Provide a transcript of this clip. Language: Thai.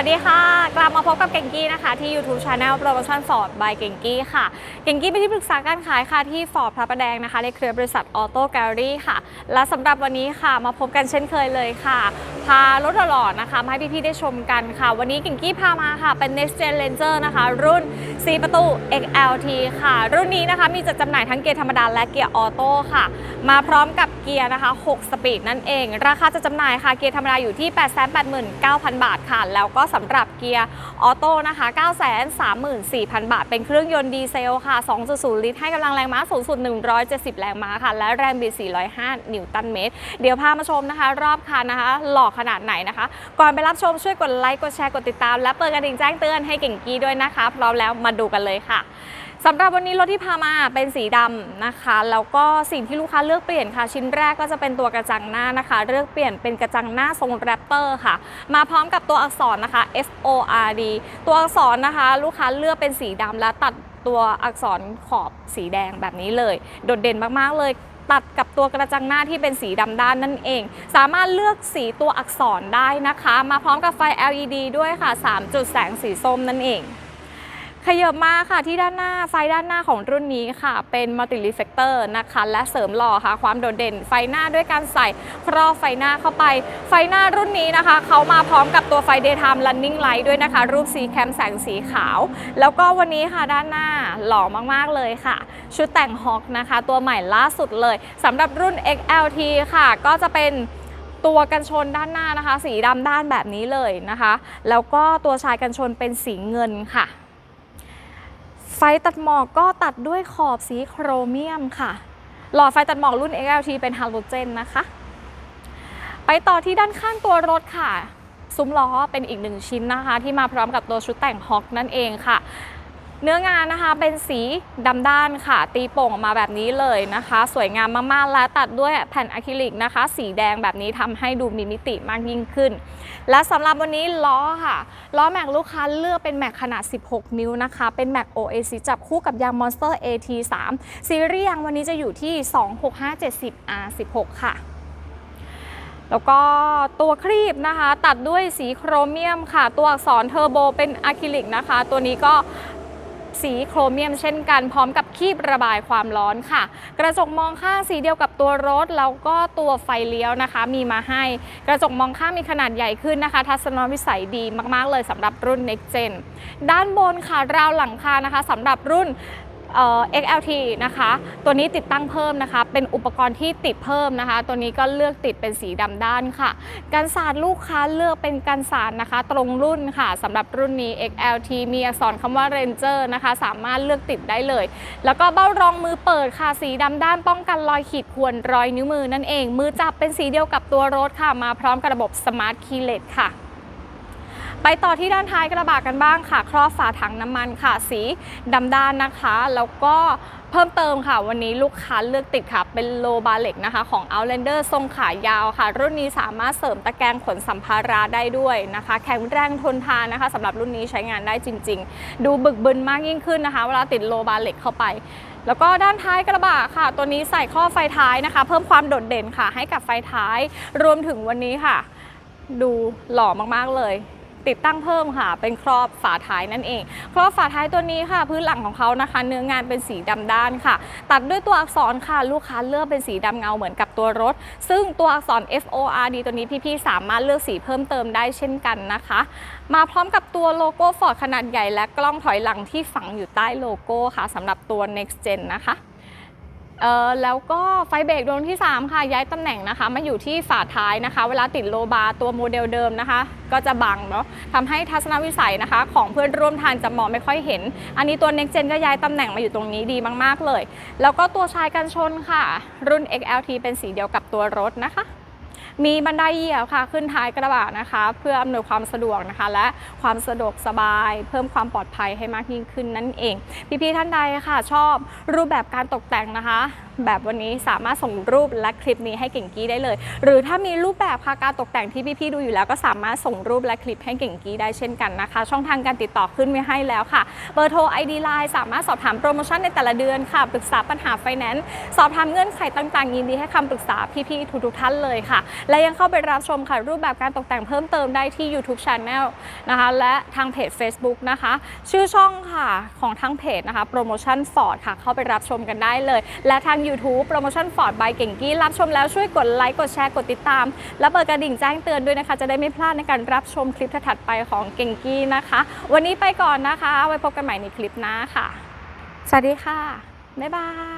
วัสดีค่ะ กลับมาพบกับเก่งกี้นะคะที่ YouTube Channel Promotion Ford by เก่งกี้ค่ะ เก่งกี้เป็นที่ปรึกษาการขายค่ะที่ Ford พระประแดงนะคะในเครือบริษัท Auto Gallery ค่ะ และสำหรับวันนี้ค่ะมาพบกันเช่นเคยเลยค่ะ พารถหล่อๆนะคะมาให้พี่ๆได้ชมกันค่ะ วันนี้เก่งกี้พามาค่ะ เป็น Next Gen Ranger นะคะ รุ่น 4 ประตู XLT ค่ะ รุ่นนี้นะคะมีจัดจำหน่ายทั้งเกียร์ธรรมดาและเกียร์ออโต้ค่ะ มาพร้อมกับเกียร์นะคะ 6 สปีดนั่นเอง ราคาจะจำหน่ายค่ะ เกียร์ธรรมดาอยู่ที่ 889,000 บาทค่ะ แล้วก็สำหรับเกียร์ออโต้นะคะ 934,000 บาท เป็นเครื่องยนต์ดีเซลค่ะ 2.0 ลิตร ให้กำลังแรงม้าสูงสุด 170 แรงม้าค่ะ และแรงบิด405 นิวตันเมตร เดี๋ยวพามาชมนะคะ รอบคันนะคะ หล่อขนาดไหนนะคะ ก่อนไปรับชมช่วยกดไลค์ กดแชร์ กดติดตาม และเปิดกระดิ่งแจ้งเตือนให้เก่งกี้ด้วยนะคะ พร้อมแล้วมาดูกันเลยค่ะสำหรับวันนี้รถที่พามาเป็นสีดำนะคะ แล้วก็สิ่งที่ลูกค้าเลือกเปลี่ยนค่ะ ชิ้นแรกก็จะเป็นตัวกระจังหน้านะคะ เลือกเปลี่ยนเป็นกระจังหน้าทรงแรปเตอร์ค่ะ มาพร้อมกับตัวอักษรนะคะ F O R D ตัวอักษรนะคะ ลูกค้าเลือกเป็นสีดำและตัดตัวอักษรขอบสีแดงแบบนี้เลย โดดเด่นมากๆเลย ตัดกับตัวกระจังหน้าที่เป็นสีดำด้านนั่นเอง สามารถเลือกสีตัวอักษรได้นะคะ มาพร้อมกับไฟ LED ด้วยค่ะ 3 จุดแสงสีส้มนั่นเอง ขยับมาค่ะที่ด้านหน้าไฟด้านหน้าของรุ่นนี้ค่ะ เป็นมัลติรีเฟกเตอร์นะคะ และเสริมหล่อค่ะ ความโดดเด่นไฟหน้าด้วยการใส่ครอบไฟหน้าเข้าไป ไฟหน้ารุ่นนี้นะคะ เขามาพร้อมกับตัวไฟ Daytime Running Light ด้วยนะคะ รูปสีแคมแสงสีขาว แล้วก็วันนี้ค่ะด้านหน้าหล่อมากๆเลยค่ะ ชุดแต่งฮอกนะคะ ตัวใหม่ล่าสุดเลยสำหรับรุ่น XLT ค่ะ ก็จะเป็นตัวกันชนด้านหน้านะคะ สีดำด้านแบบนี้เลยนะคะ แล้วก็ตัวชายกันชนเป็นสีเงินค่ะ ไฟตัดหมอกก็ตัดด้วยขอบสีโครเมียมค่ะ หลอดไฟตัดหมอกรุ่น XLT เป็นฮาโลเจนนะคะ ไปต่อที่ด้านข้างตัวรถค่ะ ซุ้มล้อเป็นอีกหนึ่งชิ้นนะคะ ที่มาพร้อมกับตัวชุดแต่งฮอกนั่นเองค่ะ เนื้องานนะคะเป็นสีดำด้านค่ะ ตีโป่งออกมาแบบนี้เลยนะคะ สวยงามมากๆ และตัดด้วยแผ่นอะคริลิกนะคะ สีแดงแบบนี้ทำให้ดูมีมิติมากยิ่งขึ้น และสำหรับวันนี้ล้อค่ะ ล้อแม็กลูกค้าเลือกเป็นแม็กขนาด 16 นิ้วนะคะ เป็นแม็ก OAC จับคู่กับยาง Monster AT3 ซีรีส์ยางวันนี้จะอยู่ที่ 26570 R16 ค่ะแล้วก็ตัวครีบนะคะ ตัดด้วยสีโครเมียมค่ะ ตัวอักษรเทอร์โบเป็นอะคริลิกนะคะ ตัวนี้ก็ สีโครเมียมเช่นกันพร้อมกับคีบระบายความร้อนค่ะ กระจกมองข้างสีเดียวกับตัวรถ แล้วก็ตัวไฟเลี้ยวนะคะ มีมาให้ กระจกมองข้างมีขนาดใหญ่ขึ้นนะคะ ทัศนวิสัยดีมากๆเลยสำหรับรุ่น Next Gen ด้านบนค่ะราวหลังคานะคะสำหรับรุ่น เอ่อ XLT นะคะ ตัวนี้ติดตั้งเพิ่มนะคะ เป็นอุปกรณ์ที่ติดเพิ่มนะคะ ตัวนี้ก็เลือกติดเป็นสีดำด้านค่ะ กันสาดลูกค้าเลือกเป็นกันสาดนะคะ ตรงรุ่นค่ะสำหรับรุ่นนี้ XLT มีอักษรคำว่า Ranger นะคะ สามารถเลือกติดได้เลย แล้วก็เบ้ารองมือเปิดค่ะ สีดำด้านป้องกันรอยขีดข่วนรอยนิ้วมือนั่นเอง มือจับเป็นสีเดียวกับตัวรถค่ะ มาพร้อมกับระบบ Smart Keyless ค่ะ ไปต่อที่ด้านท้ายกระบะกันบ้างค่ะ ครอบฝาถังน้ำมันค่ะ สีดำด้านนะคะ แล้วก็เพิ่มเติมค่ะ วันนี้ลูกค้าเลือกติดค่ะ เป็นโลบาเล็กนะคะของ Outlander ทรงขายาวค่ะ รุ่นนี้สามารถเสริมตะแกรงขนสัมภาระได้ด้วยนะคะ แข็งแรงทนทานนะคะสำหรับรุ่นนี้ใช้งานได้จริง ๆ ดูบึกบึนมากยิ่งขึ้นนะคะ เวลาติดโลบาเล็กเข้าไปแล้วก็ด้านท้ายกระบะค่ะ ตัวนี้ใส่ข้อไฟท้ายนะคะ เพิ่มความโดดเด่นค่ะ ให้กับไฟท้าย รวมถึงวันนี้ค่ะ ดูหล่อมากๆเลย ติดตั้งเพิ่มค่ะ เป็นครอบฝาท้ายนั่นเอง ครอบฝาท้ายตัวนี้ค่ะ พื้นหลังของเขานะคะ เนื้องานเป็นสีดำด้านค่ะ ตัดด้วยตัวอักษรค่ะ ลูกค้าเลือกเป็นสีดำเงาเหมือนกับตัวรถ ซึ่งตัวอักษร F O R D ตัวนี้พี่ๆสามารถเลือกสีเพิ่มเติมได้เช่นกันนะคะ มาพร้อมกับตัวโลโก้ฟอร์ดขนาดใหญ่และกล้องถอยหลังที่ฝังอยู่ใต้โลโก้ค่ะสำหรับตัว Next Gen นะคะ เออแล้วก็ไฟเบรกดวงที่ 3 ค่ะ ย้ายตำแหน่งนะคะ มาอยู่ที่ฝาท้ายนะคะ เวลาติดโลบาร์ตัวโมเดลเดิมนะคะ ก็จะบังเนาะทำให้ทัศนวิสัยนะคะ ของเพื่อนร่วมทางจะมองไม่ค่อยเห็น อันนี้ตัว Next Gen ก็ย้ายตำแหน่งมาอยู่ตรงนี้ดีมาก ๆ เลย แล้วก็ตัวชายกันชนค่ะ รุ่น XLT เป็นสีเดียวกับตัวรถนะคะ มีบันไดเหยียบค่ะ ขึ้นท้ายกระบะนะคะ เพื่ออำนวยความสะดวกนะคะ และความสะดวกสบาย เพิ่มความปลอดภัยให้มากยิ่งขึ้นนั่นเอง พี่ๆท่านใดค่ะ ชอบรูปแบบการตกแต่งนะคะ แบบวันนี้สามารถส่งรูปและคลิปนี้ให้เก่งกี้ได้เลย หรือถ้ามีรูปแบบค่ะการตกแต่งที่พี่ๆดูอยู่แล้วก็สามารถส่งรูปและคลิปให้เก่งกี้ได้เช่นกันนะคะ ช่องทางการติดต่อขึ้นไว้ให้แล้วค่ะ เบอร์โทร ID Line สามารถสอบถามโปรโมชั่นในแต่ละเดือนค่ะปรึกษาปัญหาไฟแนนซ์สอบถามเงื่อนไขต่างๆ ยินดีให้คำปรึกษาพี่ๆทุกๆท่านเลยค่ะ และยังเข้าไปรับชมค่ะ รูปแบบการตกแต่งเพิ่มเติมได้ที่ YouTube Channel นะคะและทางเพจ Facebook นะคะ ชื่อช่องค่ะของทางเพจนะคะโปรโมชั่นฟอร์ดค่ะเข้าไปรับชมกันได้เลย และทาง YouTube โปรโมชั่นฟอร์ดบายเก่งกี้รับชมแล้วช่วยกดไลค์กดแชร์กดติดตาม และเปิดกระดิ่งแจ้งเตือนด้วยนะคะ จะได้ไม่พลาดในการรับชมคลิปถัดไปของเก่งกี้นะคะ วันนี้ไปก่อนนะคะ ไว้พบกันใหม่ในคลิปหน้าค่ะ สวัสดีค่ะ บ๊ายบาย